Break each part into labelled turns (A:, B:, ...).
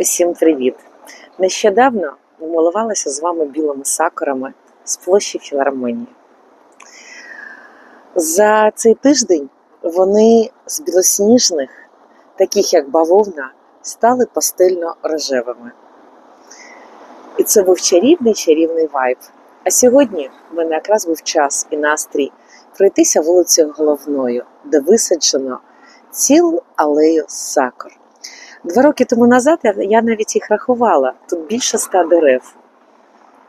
A: Усім привіт! Нещодавно милувалася з вами білими сакурами з площі філармонії. За цей тиждень вони з білосніжних, таких як бавовна, стали пастельно-рожевими. І це був чарівний чарівний вайб. А сьогодні в мене якраз був час і настрій пройтися вулицею головною, де висаджено цілу алею сакур. Два роки тому назад я- навіть їх рахувала. Тут більше ста дерев.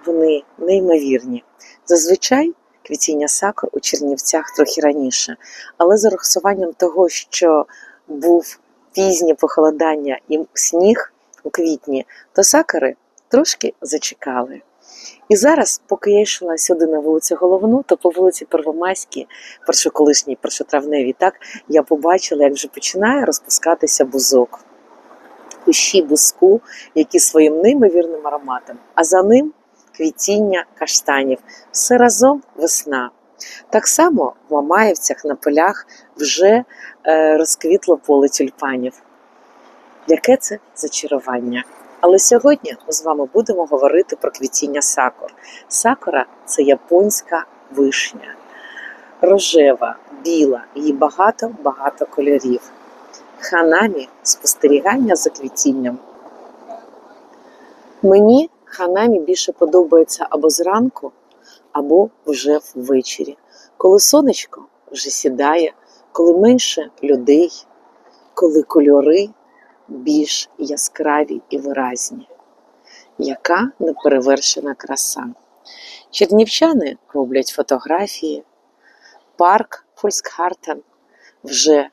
A: Вони неймовірні. Зазвичай квітіння сакур у Чернівцях трохи раніше, але з урахуванням того, що був пізнє похолодання і сніг у квітні, то сакури трошки зачекали. І зараз, поки я йшла сюди на вулицю Головну, то по вулиці Первомайській, першоколишній, першотравневій, так я побачила, як вже починає розпускатися бузок. Кущі бузку, які своїм неймовірним ароматом, а за ним квітіння каштанів. Все разом весна. Так само в Мамаївцях на полях вже е, розквітло поле тюльпанів. Яке це зачарування? Але сьогодні ми з вами будемо говорити про квітіння сакур. Сакура це японська вишня, рожева, біла, її багато-багато кольорів. Ханамі спостерігання за квітінням. Мені ханамі більше подобається або зранку, або вже ввечері, коли сонечко вже сідає, коли менше людей, коли кольори більш яскраві і виразні. Яка неперевершена краса. Чернівчани роблять фотографії, парк Фольскхартен вже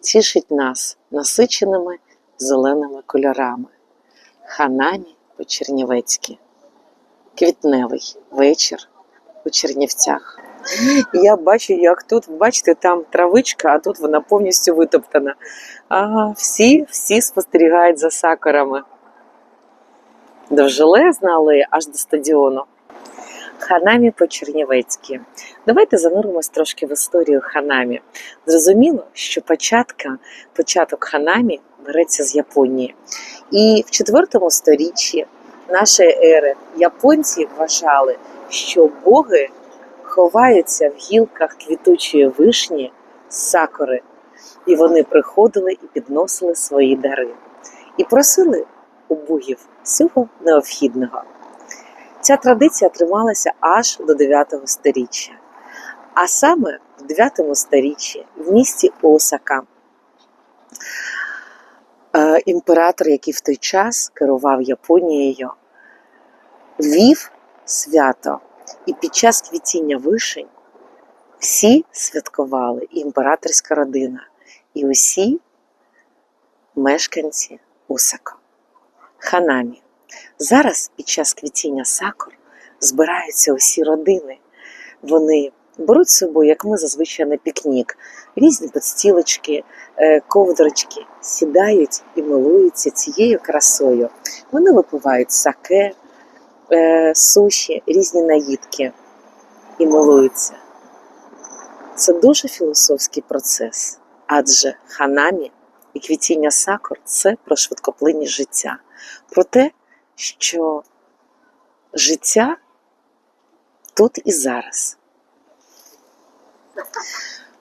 A: тішить нас насиченими зеленими кольорами. Ханамі по-чернівецьки. Квітневий вечір у Чернівцях. Я бачу, як тут, бачите, там травичка, а тут вона повністю витоптана. Ага, всі, всі спостерігають за сакурами. Довжелезна алея аж до стадіону. Ханамі по-чернівецьки. Давайте зануримось трошки в історію ханамі. Зрозуміло, що початка, початок ханамі береться з Японії. І в 4 сторіччі нашої ери японці вважали, що боги ховаються в гілках квітучої вишні сакури, і вони приходили і підносили свої дари. І просили у богів всього необхідного. Ця традиція трималася аж до 9 сторіччя. А саме в 9 сторіччі в місті Осака е, імператор, який в той час керував Японією, вів свято. І під час квітіння вишень всі святкували, і імператорська родина, і усі мешканці Осака. Ханамі. Зараз під час квітіння сакур збираються усі родини. Вони беруть з собою, як ми зазвичай на пікнік, різні подстілочки, е, ковдрочки, сідають і милуються цією красою. Вони випивають саке, е, суші, різні наїдки і милуються. Це дуже філософський процес, адже ханамі і квітіння сакур це про швидкоплинність життя, про те, що життя тут і зараз.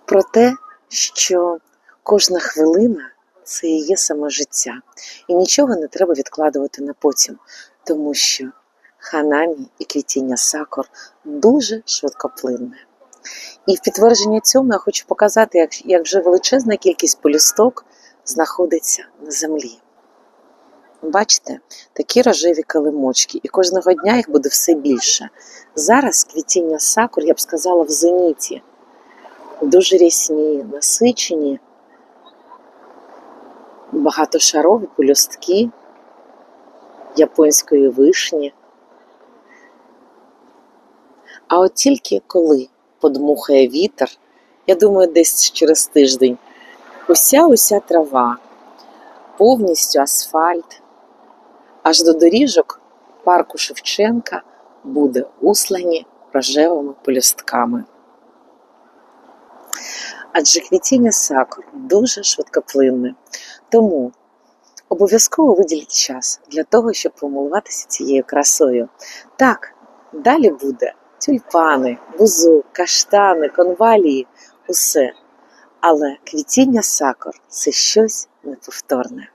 A: Про те, що кожна хвилина це і є саме життя, і нічого не треба відкладувати на потім, тому що ханамі і квітіння сакур дуже швидкоплинне. І в підтвердження цьому я хочу показати, як, вже величезна кількість полюсток знаходиться на землі. Бачите, такі рожеві килимочки, і кожного дня їх буде все більше. Зараз квітіння сакур, я б сказала, в зеніті. Дуже рясні, насичені, багатошарові полюстки японської вишні. А от тільки коли подмухає вітер, я думаю, десь через тиждень, уся уся трава, повністю асфальт, аж до доріжок парку Шевченка буде услані рожевими полюстками. Адже квітіння сакур дуже швидкоплинне. Тому Обов'язково виділіть час для того, щоб помилуватися цією красою. Так, далі буде тюльпани, бузок, каштани, конвалії, усе. Але квітіння сакур це щось неповторне.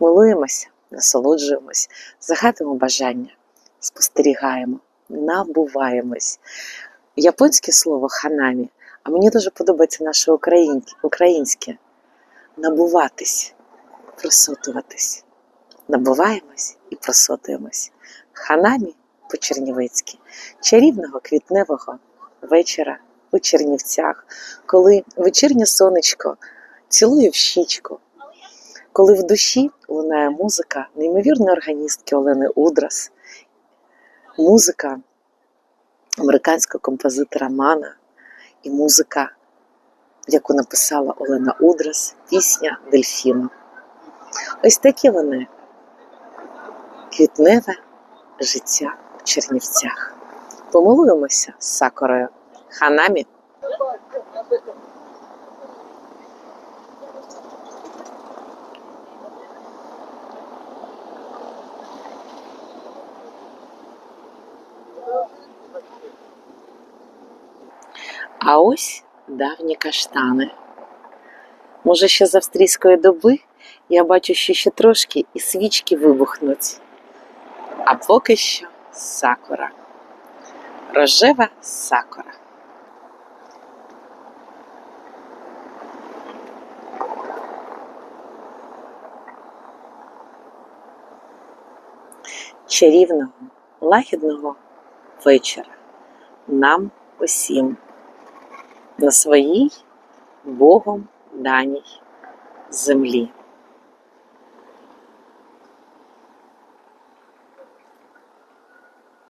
A: Милуємося, насолоджуємось, загадуємо бажання, спостерігаємо, набуваємось. Японське слово ханамі, а мені дуже подобається наше українське, набуватись, просотуватись. Набуваємось і просотуємось. Ханамі по-чернівецьки, чарівного квітневого вечора у Чернівцях, коли вечірнє сонечко цілує в щічку, коли в душі лунає музика неймовірної органістки Олени Удрас, музика американського композитора Мана і музика, яку написала Олена Удрас, пісня Дельфіна. Ось такі вони квітневе життя в Чернівцях. Помилуємося з сакурою Ханамі. А ось давні каштани. Може, ще з австрійської доби я бачу, що ще трошки і свічки вибухнуть. А поки що сакура. Рожева сакура. Чарівного, лагідного вечора нам усім на своїй Богом даній землі.